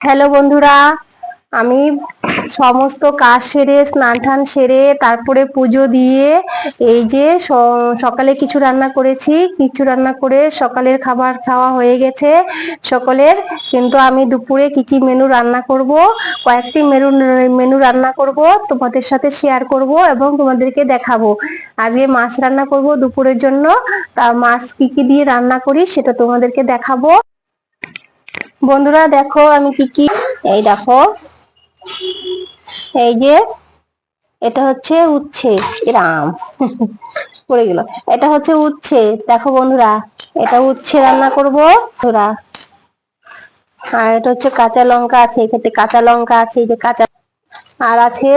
Hello বন্ধুরা, আমি সমস্ত কাজ সেরে, স্নান টান সেরে, তারপরে পুজো দিয়ে এই যে সকালে কিছু রান্না করেছি। কিছু রান্না করে সকালের খাবার খাওয়া হয়ে গেছে সকলের। কিন্তু আমি দুপুরে কি কি মেনু রান্না করব, কয়েকটি মেনু মেনু রান্না করব, তোমাদের সাথে শেয়ার করব এবং তোমাদেরকে দেখাবো। আজকে মাছ রান্না করব দুপুরের জন্য। তা মাছ কি কি দিয়ে রান্না করি সেটা তোমাদেরকে দেখাবো। বন্ধুরা দেখো আমি কি কি এই দেখো। এই যে, এটা হচ্ছে উচ্ছে রাম। পড়ে গেল। এটা হচ্ছে উচ্ছে। দেখো বন্ধুরা, এটা উচ্ছে রান্না করব। বন্ধুরা, আর এটা হচ্ছে কাঁচা লঙ্কা আছে এক্ষেত্রে কাঁচা লঙ্কা আছে, এই যে কাঁচা আর আছে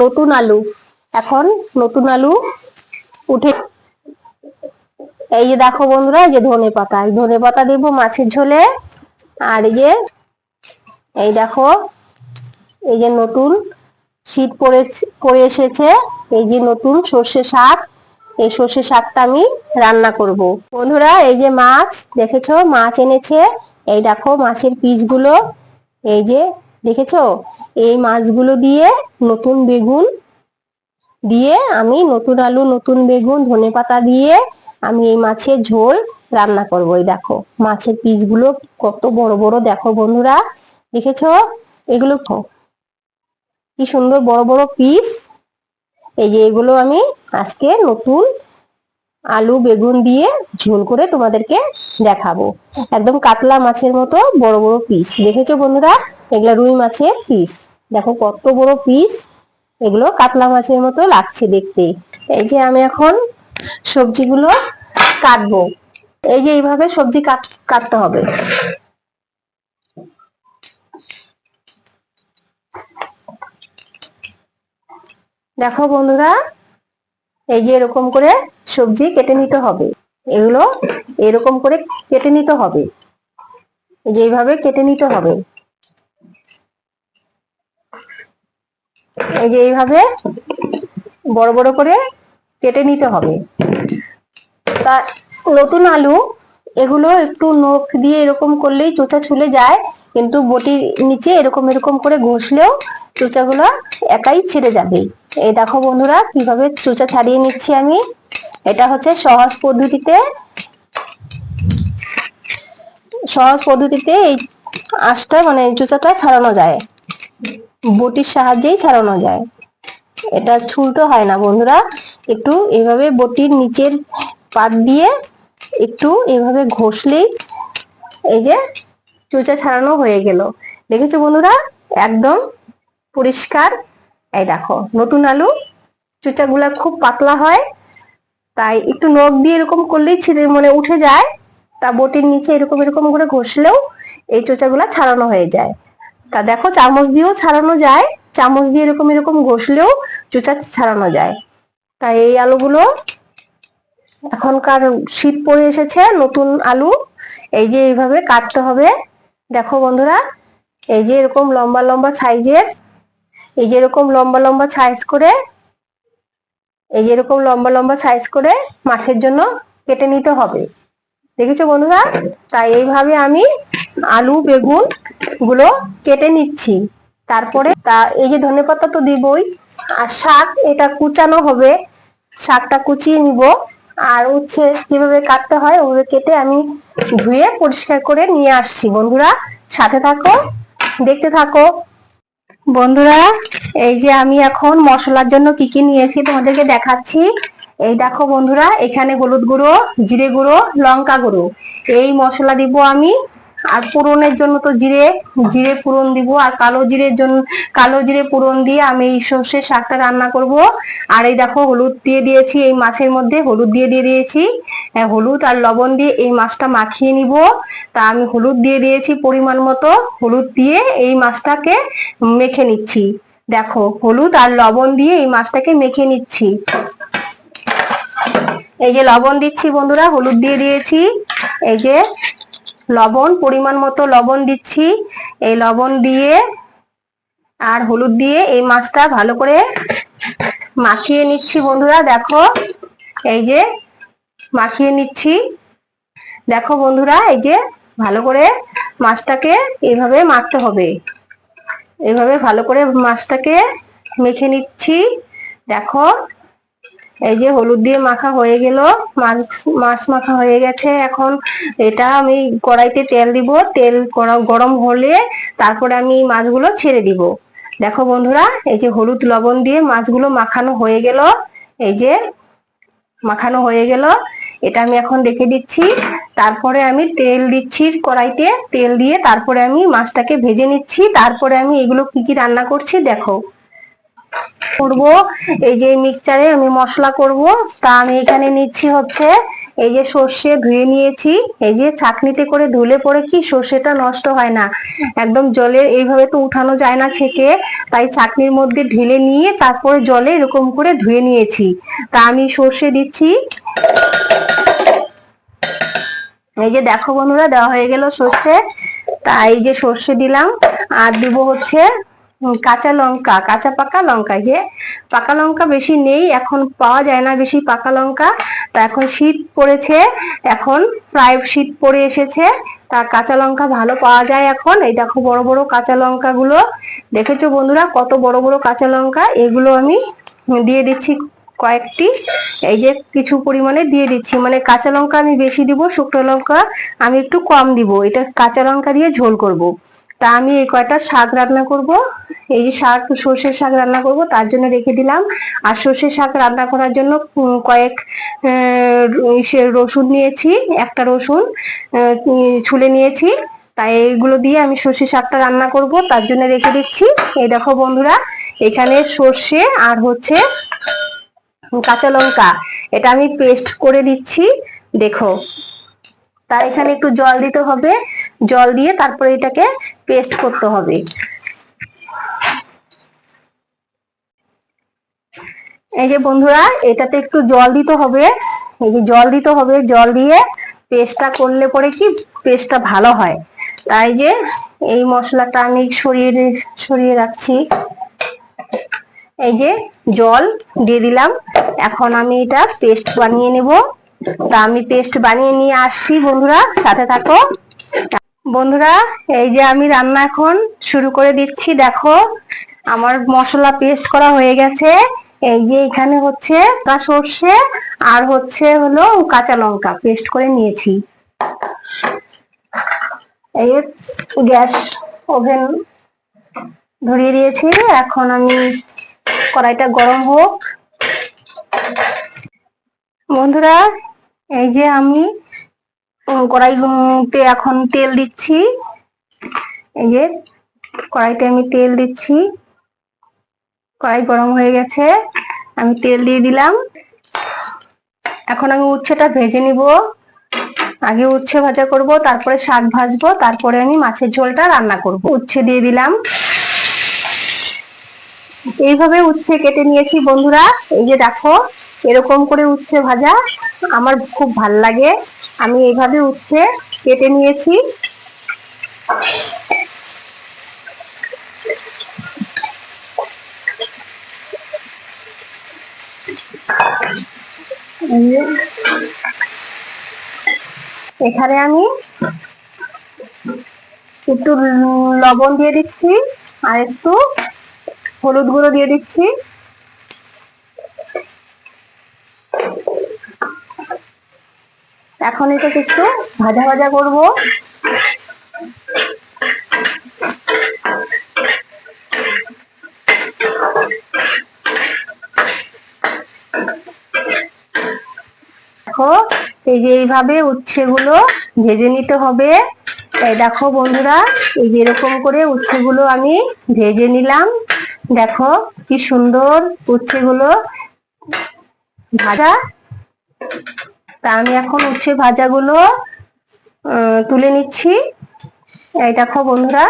নতুন আলু। এখন নতুন আলু উঠে এই যে দেখো বন্ধুরা, এই যে ধনে পাতা, এই ধনে পাতা দেবো মাছের ঝোলে। আর এই যে, এই দেখো, এই যে নতুন শীত পড়ে পড়ে এসেছে। এই যে নতুন সর্ষে শাক, এই সর্ষে শাকটা আমি রান্না করব। বন্ধুরা, এই যে মাছ, দেখেছ? মাছ এনেছে। এই দেখো, মাছের পিসগুলো। এই যে, দেখেছ? এই মাছগুলো দিয়ে নতুন বেগুন দিয়ে আমি নতুন আলু, নতুন বেগুন, ধনে পাতা দিয়ে আমি এই মাছের ঝোল রান্না করব এই দেখো। মাছের পিসগুলো কত বড় বড়, দেখো বন্ধুরা। দেখেছ? এগুলো কি সুন্দর বড় বড় পিস। এই যে এগুলো আমি আজকে নতুন আলু, বেগুন দিয়ে ঝোল করে তোমাদেরকে দেখাবো। একদম কাতলা মাছের মতো বড় বড় পিস। দেখেছ বন্ধুরা? এগুলা রুই মাছের পিস। দেখো কত বড় পিস। এগুলো কাতলা মাছের মতো লাগছে দেখতে। এই যে আমি এখন সবজিগুলো কাটবো। এই যে এইভাবে সবজি কাট, কাটতে হবে। দেখো বন্ধুরা, এই যে এরকম করে সবজি কেটে নিতে হবে। এগুলো এরকম করে কেটে নিতে হবে। এই যে এইভাবে কেটে নিতে হবে। এই যে এইভাবে বড় বড় করে কেটে নিতে হবে। তা নতুন আলু, এগুলো একটু নখ দিয়ে এরকম করলেই চোচা ছুলে যায়, কিন্তু বটির নিচে এরকম এরকম করে ঘষলেও চোচাগুলো একাই ছেড়ে যাবে। এই দেখো বন্ধুরা, কীভাবে চোচা ছাড়িয়ে নিচ্ছি আমি। এটা হচ্ছে সহজ পদ্ধতিতে সহজ পদ্ধতিতে এই আঁশটা মানে চোচাটা ছাড়ানো যায়। বটির সাহায্যেই ছাড়ানো যায়। এটা ছুলতে হয় না, বন্ধুরা। একটু এভাবে বটির নিচের পাট দিয়ে একটু এভাবে ঘষলেই এই যে চুচা ছাড়ানো হয়ে গেল। দেখেছ বন্ধুরা? একদম পরিষ্কার। এই দেখো, নতুন আলু। চুচাগুলা খুব পাতলা হয়, তাই একটু নখ দিয়ে এরকম করলেই ছিঁড়ে মানে উঠে যায়। তা বটির নিচে এরকম এরকম করে ঘষলেও এই চোচাগুলা ছাড়ানো হয়ে যায়। তা দেখো, চামচ দিয়েও ছাড়ানো যায়। চামচ দিয়ে এরকম এরকম ঘষলেও চোচা ছাড়ানো যায়। তাই এই আলুগুলো এখনকার শীত পড়ে এসেছে, নতুন আলু। এই যে এইভাবে কাটতে হবে। দেখো বন্ধুরা, এই যে এরকম লম্বা লম্বা সাইজের, এই যে এরকম লম্বা লম্বা সাইজ করে, এই যে এরকম লম্বা লম্বা সাইজ করে মাছের জন্য কেটে নিতে হবে। দেখেছ বন্ধুরা? তাই এইভাবে আমি আলু, বেগুনগুলো কেটে নিচ্ছি। তারপরে তা, এই যে ধনেপাতা তো দিবই, আর শাক, এটা কুচানো হবে। শাকটা কুচিয়ে নিব। আর হচ্ছে যেভাবে কাটতে হয়, ওভাবে কেটে আমি ধুয়ে পরিষ্কার করে নিয়ে আসছি। বন্ধুরা, সাথে থাকো, দেখতে থাকো। বন্ধুরা, এই যে আমি এখন মশলার জন্য কি কি নিয়েছি তোমাদেরকে দেখাচ্ছি। এই দেখো বন্ধুরা, এখানে হলুদ গুঁড়ো, জিরে গুঁড়ো, লঙ্কা গুঁড়ো। এই মশলা দিব আমি আর পুরনের জন্য তো জিরে জিরে পুরন দিব আর কালো জিরের জন্য কালো জিরে পুরন দিয়ে আমি এই সর্ষের শাকটা রান্না করব। আর এই দেখো হলুদ দিয়ে দিয়েছি এই মাছের মধ্যে হলুদ দিয়ে দিয়ে দিয়েছি। হ্যাঁ, হলুদ আর লবণ দিয়ে এই মাছটা মাখিয়ে নিব। তা আমি হলুদ দিয়ে দিয়েছি পরিমাণ মতো হলুদ দিয়ে এই মাছটাকে মেখে নিচ্ছি। দেখো হলুদ আর লবণ দিয়ে এই মাছটাকে মেখে নিচ্ছি। এই যে লবণ দিচ্ছি বন্ধুরা হলুদ দিয়ে দিয়েছি। এই যে লবণ, পরিমাণ মতো লবণ দিচ্ছি। এই লবণ দিয়ে আর হলুদ দিয়ে এই মাছটা ভালো করে মাখিয়ে নিচ্ছি বন্ধুরা। দেখো, এই যে মাখিয়ে নিচ্ছি। দেখো বন্ধুরা, এই যে ভালো করে মাছটাকে এইভাবে মাখতে হবে। এইভাবে ভালো করে মাছটাকে মেখে নিচ্ছি। দেখো এই যে হলুদ দিয়ে মাখা হয়ে গেল, মাছ মাছ মাখা হয়ে গেছে। এখন এটা আমি কড়াইতে তেল দিব। তেল গরম হলে তারপরে আমি মাছগুলো ছেড়ে দিব। দেখো বন্ধুরা, এই যে হলুদ লবণ দিয়ে মাছগুলো মাখানো হয়ে গেল। এই যে মাখানো হয়ে গেল। এটা আমি এখন রেখে দিচ্ছি। তারপরে আমি তেল দিচ্ছি কড়াইতে। তেল দিয়ে তারপরে আমি মাছটাকে ভেজে নিচ্ছি। তারপরে আমি এগুলো কি কি রান্না করছি দেখো। করব। এই যে মিক্সচারে আমি মশলা করব। তা আমি এখানে নিচ্ছি হচ্ছে এই যে সর্ষে ধুয়ে নিয়েছি। এই যে ছাকনিতে করে ধুলে পরে কি সর্ষেটা নষ্ট হয় না। একদম জলে এইভাবে তো উঠানো যায় না ছেঁকে। তাই ছাকনির মধ্যে ঢেলে নিয়ে তারপরে জলে এরকম করে ধুয়ে নিয়েছি। তা আমি সর্ষে দিচ্ছি। এই যে দেখো বন্ধুরা, দেওয়া হয়ে গেল সর্ষে। তা এই যে সর্ষে দিলাম। আর দিব হচ্ছে কাঁচা লঙ্কা, কাঁচা পাকা লঙ্কা যে পাকা লঙ্কা বেশি নেই, এখন পাওয়া যায় না বেশি পাকা লঙ্কা। তা এখন শীত পড়েছে, এখন প্রায় শীত পড়ে এসেছে, তা কাঁচা লঙ্কা ভালো পাওয়া যায় এখন, এই দেখো বড় বড় কাঁচা লঙ্কা গুলো দেখেছ বন্ধুরা কত বড় বড় কাঁচা লঙ্কা, এগুলো আমি দিয়ে দিচ্ছি কয়েকটি, এই যে কিছু পরিমাণে দিয়ে দিচ্ছি। মানে কাঁচা লঙ্কা আমি বেশি দিব, শুকনো লঙ্কা আমি একটু কম দিব, এটা কাঁচা লঙ্কা দিয়ে ঝোল করব। তা আমি এই কয়টা শাক রান্না করব। এই যে শাক সর্ষের শাক রান্না করব, তার জন্য রেখে দিলাম। আর সর্ষের শাক রান্না করার জন্য কয়েক রসুন নিয়েছি, একটা রসুন ছুলে নিয়েছি। তাই এইগুলো দিয়ে আমি সর্ষে শাকটা রান্না করব, তার জন্য রেখে দিচ্ছি। এই দেখো বন্ধুরা, এখানে সর্ষে আর হচ্ছে কাঁচা লঙ্কা, এটা আমি পেস্ট করে দিচ্ছি দেখো। তা এখানে একটু জল দিতে হবে। জল দিয়ে তারপরে এটাকে পেস্ট করতে হবে। এই যে বন্ধুরা, এটাতে একটু জল দিতে হবে। এই যে জল দিতে হবে, জল দিয়ে পেস্টটা করলে পরে কি পেস্টটা ভালো হয়। তাই যে এই মশলাটা আমি সরিয়ে সরিয়ে রাখছি। এই যে জল দিয়ে দিলাম। এখন আমি এটা পেস্ট বানিয়ে নেব। তা আমি পেস্ট বানিয়ে নিয়ে আসছি বন্ধুরা, সাথে থাকো। বন্ধুরা, এই যে আমি রান্না এখন শুরু করে দিচ্ছি। দেখো, আমার মশলা পেস্ট করা হয়ে গেছে। এই যে এখানে হচ্ছে সর্ষে আর হচ্ছে হলো কাঁচা লঙ্কা পেস্ট করে নিয়েছি। এই গ্যাস ওভেন ধরিয়ে দিয়েছি। এখন আমি কড়াইটা গরম হোক। বন্ধুরা, এই যে আমি কড়াইতে এখন তেল দিচ্ছি। এই যে, কড়াইতে আমি তেল দিচ্ছি। কড়াই গরম হয়ে গেছে, আমি তেল দিয়ে দিলাম। এখন আমি উচ্ছেটা ভেজে নিব। আগে উচ্ছে ভাজা করব, তারপরে শাক ভাজবো, তারপরে আমি মাছের ঝোলটা রান্না করব। উচ্ছে দিয়ে দিলাম। এইভাবে উচ্ছে কেটে নিয়েছি বন্ধুরা। এই যে দেখো, এরকম করে উচ্ছে ভাজা আমার খুব ভালো লাগে। আমি এইভাবে উচ্ছে কেটে নিয়েছি। এখানে আমি একটু লবণ দিয়ে দিচ্ছি আর একটু হলুদ গুঁড়ো দিয়ে দিচ্ছি। এখন এটা একটু ভাজা ভাজা করব। দেখো, এই যে এইভাবে উচ্ছেগুলো ভেজে নিতে হবে। এই দেখো বন্ধুরা, এই যে এরকম করে উচ্ছেগুলো আমি ভেজে নিলাম। দেখো কি সুন্দর উচ্ছেগুলো ভাজা। তা আমি এখন উচ্ছে ভাজাগুলো তুলে নিচ্ছি। এই দেখো বন্ধুরা।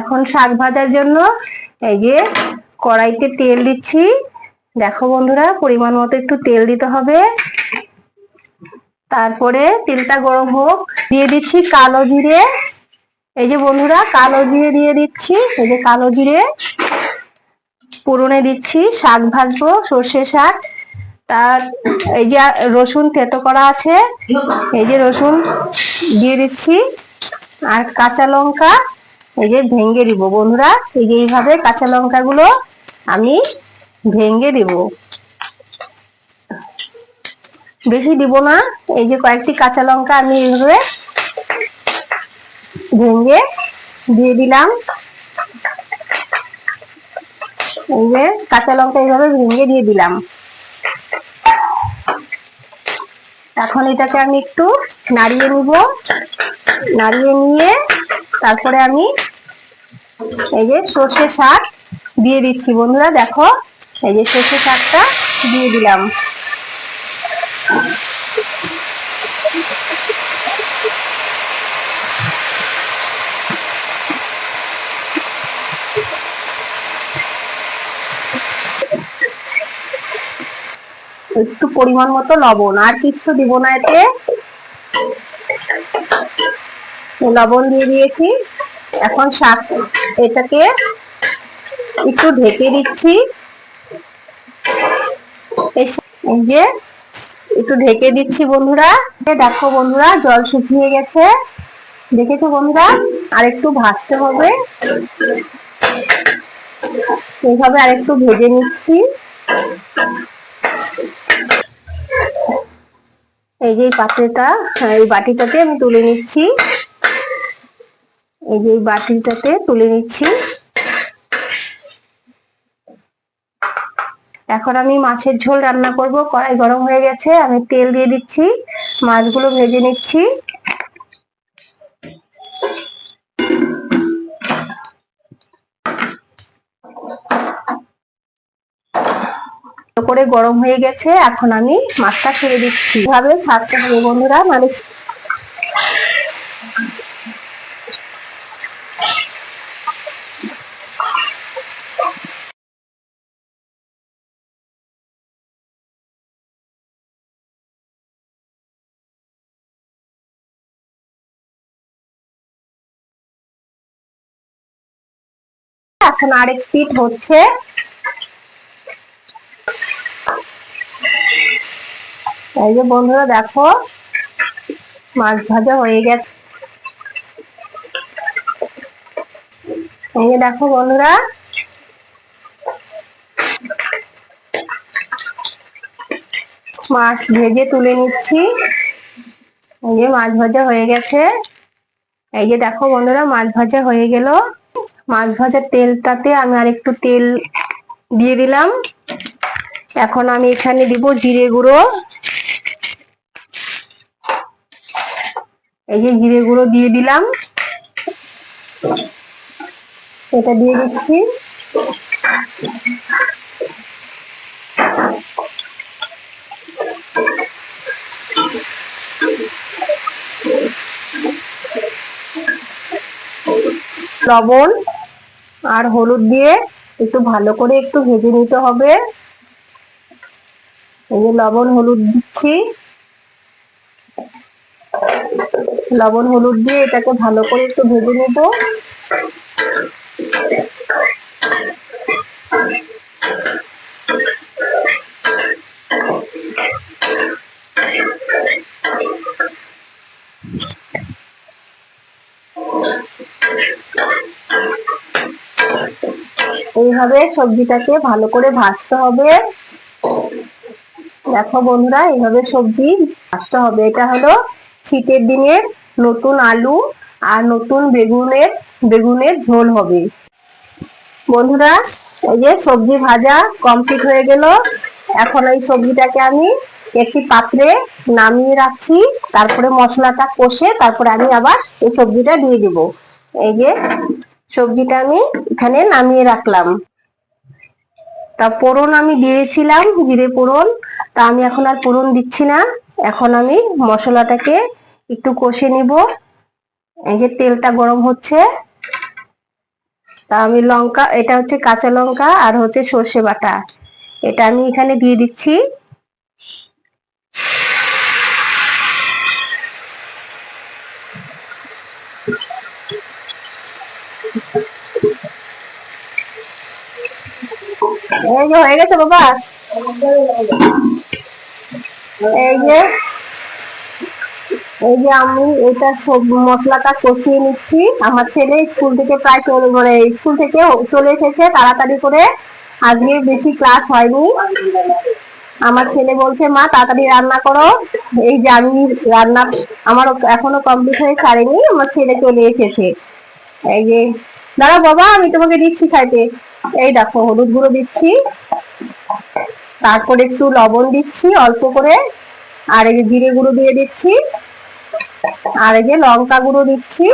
এখন শাক ভাজার জন্য এই যে কড়াইতে তেল দিচ্ছি। দেখো বন্ধুরা, পরিমাণ মতো একটু তেল দিতে হবে। তারপরে তেলটা গরম হোক। দিয়ে দিচ্ছি কালো জিরে। এই যে বন্ধুরা, কালো জিরে দিয়ে দিচ্ছি। এই যে কালো জিরে। পুরনে দিচ্ছি, শাক ভাজবো, সর্ষে শাক। তার এই যে রসুন থেতো করা আছে, এই যে রসুন দিয়ে দিচ্ছি। আর কাঁচা লঙ্কা এই যে ভেঙে দিব। বন্ধুরা, এই যে এইভাবে কাঁচা লঙ্কাগুলো আমি ভেঙে দিব। বেশি দিব না, এই যে কয়েকটি কাঁচা লঙ্কা আমি এইভাবে ভেঙে দিয়ে দিলাম। এই যে কাঁচা লঙ্কা এইভাবে ভেঙে দিয়ে দিলাম। এখন এটাকে আমি একটু নাড়িয়ে নিব। নাড়িয়ে নিয়ে তারপরে আমি এই যে সর্ষে শাক দিয়ে দিচ্ছি। বন্ধুরা, দেখো, এই যে সর্ষে শাকটা দিয়ে দিলাম। একটু পরিমাণ মতো লবণ, আর কিচ্ছু দিব না এতে। লবণ দিয়ে দিয়েছি। এখন শাক এটাকে একটু ঢেকে দিচ্ছি। এই যে একটু ঢেকে দিচ্ছি বন্ধুরা। দেখো বন্ধুরা, জল শুকিয়ে গেছে। দেখেছ বন্ধুরা? আর একটু ভাজতে হবে। এইভাবে আর একটু ভেজে নিচ্ছি। এই যে পাত্রটা, এই বাটিটাতে আমি তুলে নিচ্ছি। এই যে বাটিটাতে তুলে নিচ্ছি। এখন আমি মাছের ঝোল রান্না করব। কড়াই গরম হয়ে গেছে, আমি তেল দিয়ে দিচ্ছি। মাছগুলো ভেজে নিচ্ছি। করে গরম হয়ে গেছে, এখন আমি মাছটা ছেড়ে দিচ্ছি। এভাবে থাকতে হবে বন্ধুরা মানে এখন আরেক পিঠ হচ্ছে। এই যে বন্ধুরা দেখো, মাছ ভাজা হয়ে গেছে। এই যে দেখো বন্ধুরা। মাছ ভেজে তুলে নিচ্ছি। এই যে মাছ ভাজা হয়ে গেছে। এই যে দেখো বন্ধুরা, মাছ ভাজা হয়ে গেল। মাছ ভাজার তেলটাতে আমি আর একটু তেল দিয়ে দিলাম। এখন আমি এখানে দিব জিরে গুঁড়ো। এই যে জিরে গুঁড়ো দিয়ে দিলাম। এটা দিয়ে দিচ্ছি। লবণ আর হলুদ দিয়ে একটু ভালো করে একটু ভেজে নিতে হবে। এই যে লবণ হলুদ দিচ্ছি। লবণ, হলুদ দিয়ে এটাকে ভালো করে একটু ভেজে নেব। এইভাবে সবজিটাকে ভালো করে ভাজতে হবে। দেখো বন্ধুরা, এইভাবে সবজি ভাজতে হবে। এটা হলো শীতের দিনের নতুন আলু আর নতুন বেগুনের বেগুনের ঝোল হবে। বন্ধুরা, এই যে সবজি ভাজা কমপ্লিট হয়ে গেল। এখন এই সবজিটাকে আমি একটি পাত্রে নামিয়ে রাখছি। তারপরে মশলাটা কষে তারপরে আমি আবার এই সবজিটা দিয়ে দিব। এই যে সবজিটা আমি এখানে নামিয়ে রাখলাম। তা পোড়ন আমি দিয়েছিলাম, জিরে পোড়ন তা আমি এখন আর পোড়ন দিচ্ছি না। এখন আমি মশলাটাকে একটু কষে নিব। এই যে তেলটা গরম হচ্ছে। তা আমি লঙ্কা, এটা হচ্ছে কাঁচা লঙ্কা আর হচ্ছে সর্ষে বাটা। এটা আমি এখানে দিয়ে দিচ্ছি। এই যে হয়ে গেছে বাবা। এই যে এই যে আমি এটা সব মশলাটা কষিয়ে নিচ্ছি। আমার ছেলে স্কুল থেকে প্রায় চলে মানে স্কুল থেকে চলে এসেছে তাড়াতাড়ি করে। আজকে বেশি ক্লাস হয়নি। আমার ছেলে বলছে, মা, তাড়াতাড়ি রান্না করো। এই যে আমি রান্না আমার এখনও কমপ্লিট হয়ে ছাড়েনি আমার ছেলে চলে এসেছে। এই যে দাঁড়া বাবা, আমি তোমাকে দিচ্ছি খাইতে এই দেখো, হলুদ গুঁড়ো দিচ্ছি। তারপরে একটু লবণ দিচ্ছি অল্প করে। আর এই জিরে গুঁড়ো দিয়ে দিচ্ছি। আর এই যে লঙ্কা গুঁড়ো দিচ্ছি।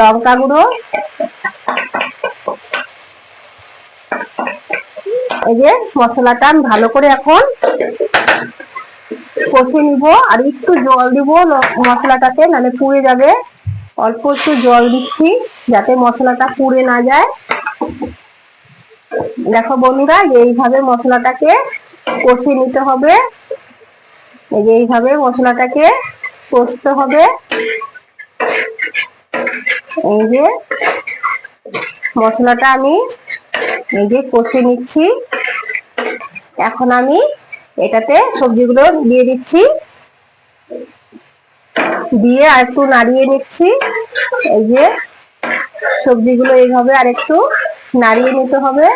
লঙ্কা গুঁড়ো। এই যে মশলাটা আমি ভালো করে এখন কষে নিব। আর একটু জল দিব মশলাটাতে নাহলে পুড়ে যাবে। অল্প একটু জল দিচ্ছি যাতে মশলাটা পুড়ে না যায়। দেখো বন্ধুরা, এইভাবে মশলাটাকে কষে নিতে হবে। এই যে এইভাবে মশলাটাকে কষতে হবে। এই যে মশলাটা আমি এই যে কষে নিচ্ছি। এখন আমি এটাতে সবজিগুলো দিয়ে দিচ্ছি। দিয়ে আর একটু নাড়িয়ে নিচ্ছি। এই যে সবজিগুলো এইভাবে আর একটু নাড়িয়ে নিতে হবে।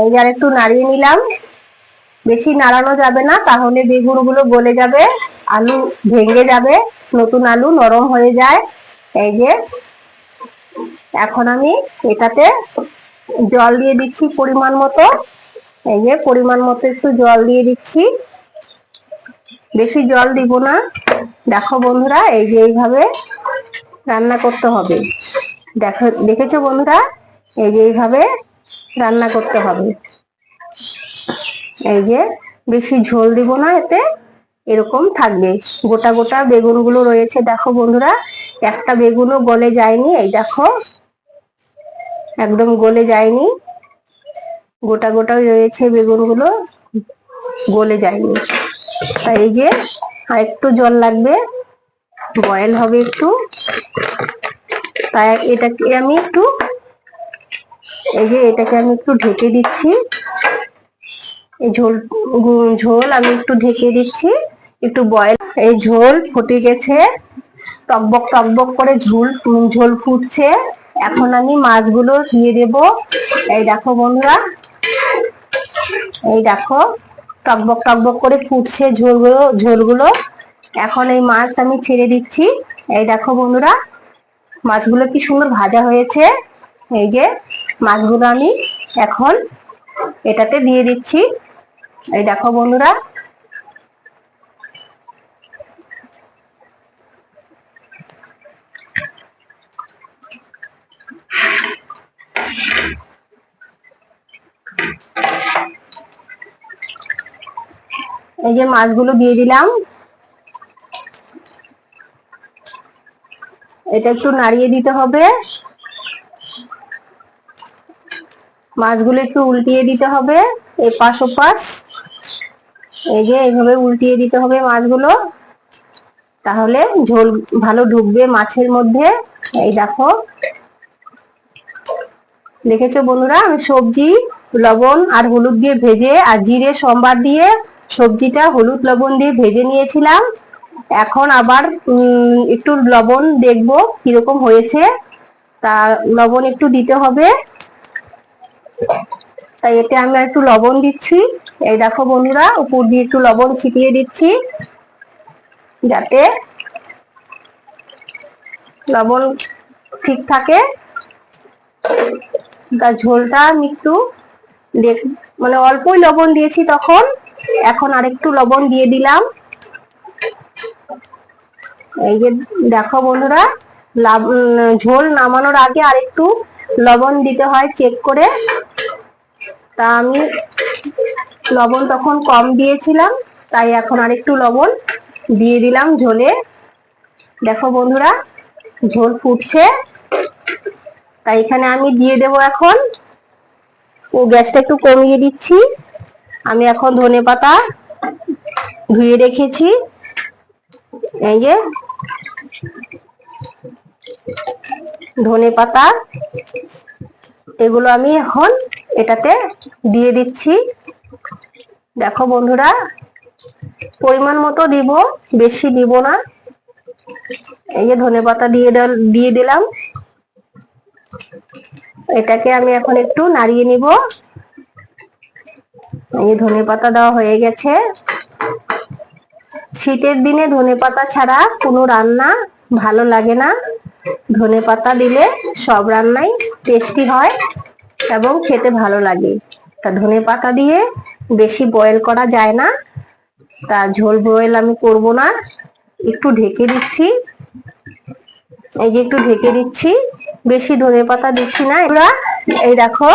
এই যে আর একটু নাড়িয়ে নিলাম। বেশি নাড়ানো যাবে না, তাহলে বেগুনগুলো গলে যাবে, আলু ভেঙে যাবে, নতুন আলু নরম হয়ে যায়। এই যে, এখন আমি এটাতে জল দিয়ে দিচ্ছি পরিমাণ মতো। এই যে, পরিমাণ মতো একটু জল দিয়ে দিচ্ছি। বেশি জল দিব না। দেখো বন্ধুরা, এই যে এইভাবে রান্না করতে হবে। দেখো, দেখেছ বন্ধুরা? এই যে এইভাবে রান্না করতে হবে। এই যে বেশি ঝোল দিব না এতে, এরকম থাকবে। গোটা গোটা বেগুনগুলো রয়েছে। দেখো বন্ধুরা, একটা বেগুনও গলে যায়নি। এই দেখো, একদম গলে যায়নি। গোটা গোটাই রয়েছে বেগুনগুলো, গলে যায়নি। তাই এই যে আর একটু জল লাগবে, বয়েল হবে একটু। তাই এটাকে আমি একটু, এই যে এটাকে আমি একটু ঢেকে দিচ্ছি। এই ঝোল ঝোল আমি একটু ঢেকে দিচ্ছি। একটু বয়েল এই ঝোল ফুটে গেছে। টকবক টকবক করে ঝোল ঝোল ফুটছে। এখন আমি মাছগুলো দিয়ে দেব। এই দেখো বন্ধুরা। এই দেখো, টকবক টকবক করে ফুটছে ঝোলগুলো ঝোলগুলো। এখন এই মাছ আমি ছেড়ে দিচ্ছি। এই দেখো বন্ধুরা, মাছগুলো কি সুন্দর ভাজা হয়েছে। এই যে, মাছগুলো আমি এখন এটাতে দিয়ে দিচ্ছি। এই দেখো বন্ধুরা। এই যে মাছগুলো দিয়ে দিলাম। এটা একটু নাড়িয়ে দিতে হবে। মাছগুলো একটু উল্টিয়ে দিতে হবে, এপাশ ওপাশ। এই যে এইভাবে উল্টিয়ে দিতে হবে মাছগুলো। তাহলে ঝোল ভালো ঢুকবে মাছের মধ্যে। এই দেখো। দেখেছ বন্ধুরা, আমি সবজি, লবণ আর হলুদ দিয়ে ভেজে আর জিরে, সোমবার দিয়ে সবজিটা হলুদ, লবণ দিয়ে ভেজে নিয়েছিলাম। এখন আবার একটু লবণ দেখব কীরকম হয়েছে। তা লবণ একটু দিতে হবে। তাই এতে আমি একটু লবণ দিচ্ছি। এই দেখো বন্ধুরা, উপর দিয়ে একটু লবণ ছিটিয়ে দিচ্ছি, যাতে লবণ ঠিক থাকে। তা ঝোলটা আমি একটু দেখ মানে অল্পই লবণ দিয়েছি তখন, এখন আরেকটু লবণ দিয়ে দিলাম। এই যে দেখো বন্ধুরা ঝোল নামানোর আগে আরেকটু লবণ দিতে হয়, চেক করে। তা আমি লবণ তখন কম দিয়েছিলাম, তাই এখন আরেকটু লবণ দিয়ে দিলাম ঝোলে। দেখো বন্ধুরা, ঝোল ফুটছে। তাই এখানে আমি দিয়ে দেব এখন। ও গ্যাসটা একটু কমিয়ে দিচ্ছি। আমি এখন ধনে পাতা ধুয়ে রেখেছি। এই যে ধনে পাতা এগুলো আমি এখন এটাতে দিয়ে দিচ্ছি। দেখো বন্ধুরা, পরিমাণ মতো দিব, বেশি দিব না। এই যে ধনে পাতা দিয়ে দিয়ে দিলাম। এটাকে আমি এখন একটু নাড়িয়ে নিব। এই ধনে পাতা দেওয়া হয়ে গেছে। শীতের দিনে ধনে পাতা ছাড়া কোনো রান্না ভালো লাগে না। ধনে পাতা দিলে সব রান্নাই টেস্টি হয় এবং খেতে ভালো লাগে। তা ধনে পাতা দিয়ে বেশি বয়েল করা যায় না। তা ঝোল বয়েল আমি করব না। একটু ঢেকে দিচ্ছি। এই যে একটু ঢেকে দিচ্ছি। বেশি ধনে পাতা দিচ্ছি না। এবার এই দেখো,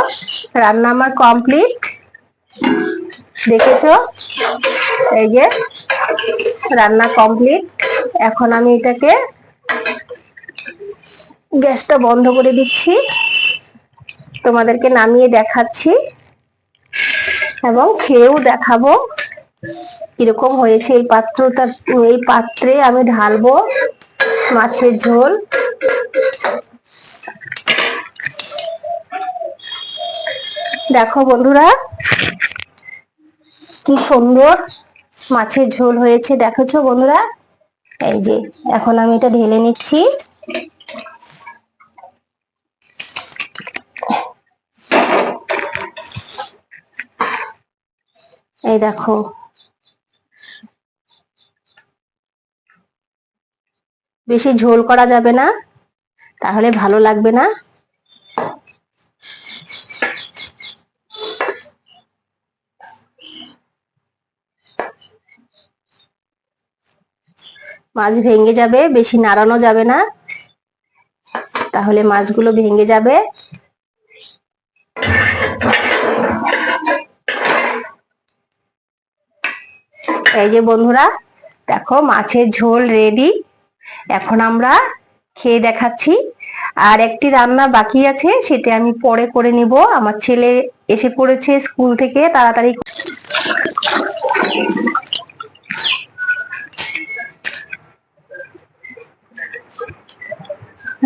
রান্না আমার কমপ্লিট দেখেছ? এই যে রান্না কমপ্লিট এখন আমি এটাকে গ্যাসটা বন্ধ করে দিচ্ছি। তোমাদেরকে নামিয়ে দেখাচ্ছি এবং খেয়েও দেখাবো কীরকম হয়েছে এই পাত্রটা। এই পাত্রে আমি ঢালবো মাছের ঝোল। দেখো বন্ধুরা, কি সুন্দর মাছের ঝোল হয়েছে। দেখেছ বন্ধুরা? এই যে, এখন আমি এটা ঢেলে নিচ্ছি। এই দেখো। বেশি ঝোল করা যাবে না, তাহলে ভালো লাগবে না। মাছ ভেঙে যাবে, বেশি নাড়ানো যাবে না, তাহলে মাছগুলো ভেঙে যাবে। এই যে বন্ধুরা, দেখো মাছের ঝোল রেডি এখন আমরা খেয়ে দেখাচ্ছি। আর একটি রান্না বাকি আছে, সেটা আমি পরে করে নিব। আমার ছেলে এসে পড়েছে স্কুল থেকে, তাড়াতাড়ি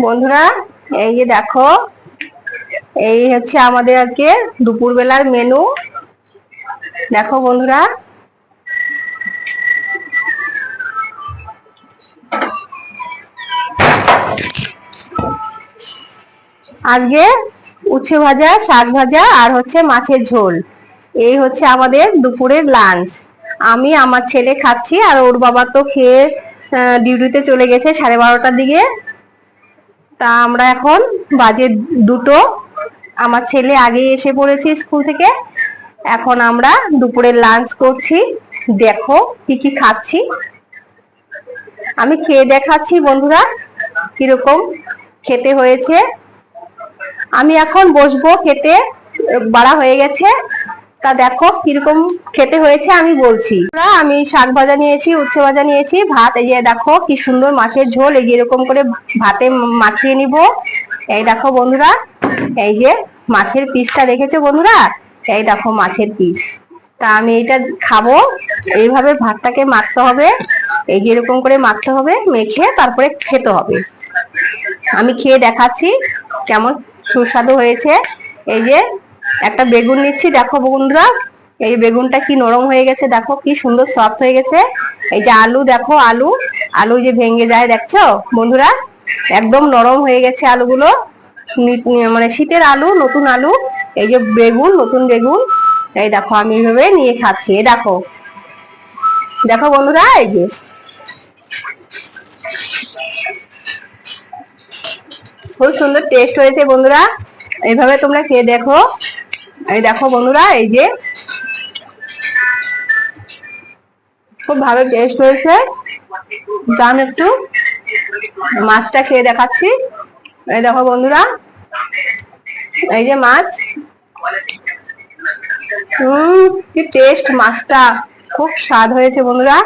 বন্ধুরা, এই যে দেখো, এই হচ্ছে আমাদের আজকে দুপুরবেলার মেনু দেখো বন্ধুরা আজকে উচ্ছে ভাজা, শাক ভাজা আর হচ্ছে মাছের ঝোল। এই হচ্ছে আমাদের দুপুরের লাঞ্চ আমি, আমার ছেলে খাচ্ছি আর ওর বাবা তো খেয়ে ডিউটিতে চলে গেছে সাড়ে বারোটার দিকে। তা আমরা এখন বাজে দুটো। আমার ছেলে আগে এসে পড়েছে স্কুল থেকে। এখন আমরা দুপুরের লাঞ্চ করছি। দেখো কি কি খাচ্ছি। আমি খেয়ে দেখাচ্ছি বন্ধুরা, কীরকম খেতে হয়েছে। আমি এখন বসবো খেতে, বাড়া হয়ে গেছে। তা দেখো কীরকম খেতে হয়েছে আমি বলছি। আমি শাক ভাজা নিয়েছি, উচ্ছে ভাজা নিয়েছি, ভাত, এই যে দেখো কি সুন্দর মাছের ঝোল, এই যে এরকম করে ভাতে মাখিয়ে নিব। এই দেখো বন্ধুরা, এই যে মাছের পিসটা দেখেছ বন্ধুরা, এই দেখো মাছের পিস। তা আমি এটা খাব, এইভাবে ভাতটাকে মাখতে হবে। এই যে এরকম করে মাখতে হবে, মেখে তারপরে খেতে হবে। আমি খেয়ে দেখাচ্ছি কেমন সুস্বাদু হয়েছে। এই যে একটা বেগুন নিচ্ছি। দেখো বন্ধুরা, এই বেগুনটা কি নরম হয়ে গেছে, দেখো কি সুন্দর সফট হয়ে গেছে। এই যে আলু, দেখো আলু। আলু যে ভেঙে যায়, দেখছ বন্ধুরা? একদম নরম হয়ে গেছে আলুগুলো। মানে শীতের আলু, নতুন আলু, এই যে বেগুন, নতুন বেগুন। এই দেখো আমি এইভাবে নিয়ে খাচ্ছি, এই দেখো। দেখো বন্ধুরা, এই যে খুব সুন্দর টেস্ট হয়েছে বন্ধুরা। এইভাবে তোমরা খেয়ে দেখো। এই দেখো বন্ধুরা, এই যে। খুব ভালো টেস্ট হয়েছে। দাম একটু। মাছটা খেয়ে দেখাচ্ছি। এই দেখো বন্ধুরা। এই যে মাছ। হম কি টেস্ট মাছটা। খুব স্বাদ হয়েছে বন্ধুরা।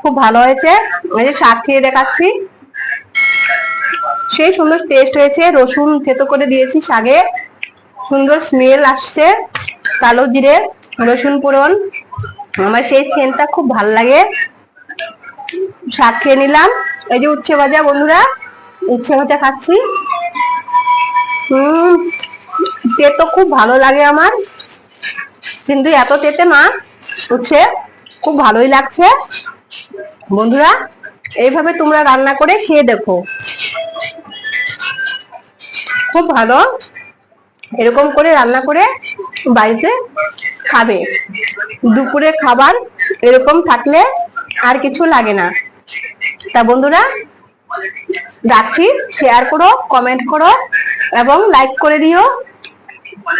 খুব ভালো হয়েছে। এই যে শাক খেয়ে দেখাচ্ছি। সেই সুন্দর টেস্ট হয়েছে। রসুন থেতো করে দিয়েছি শাকে। সুন্দর স্মেল আসছে। কালো জিরে, রসুন ফোড়ন। আমার সেই সেন্টটা খুব ভালো লাগে। শাক খেয়ে নিলাম। এই যে উচ্ছে ভাজা বন্ধুরা, উচ্ছে ভাজা খাচ্ছি। হম, তেতো খুব ভালো লাগে আমার। কিন্তু এত তেতে না, উচ্ছে। খুব ভালোই লাগছে। বন্ধুরা, এইভাবে তোমরা রান্না করে খেয়ে দেখো। খুব ভালো। এরকম করে রান্না করে বাড়িতে খাবে। দুপুরে খাবার এরকম থাকলে আর কিছু লাগে না। তা বন্ধুরা, রাখছি। শেয়ার করো কমেন্ট করো এবং লাইক করে দিও।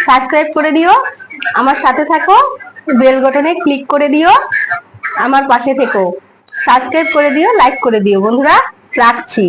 সাবস্ক্রাইব করে দিও। আমার সাথে থাকো। বেল বাটনে ক্লিক করে দিও। আমার পাশে থেকো। সাবস্ক্রাইব করে দিও লাইক করে দিও। বন্ধুরা রাখছি।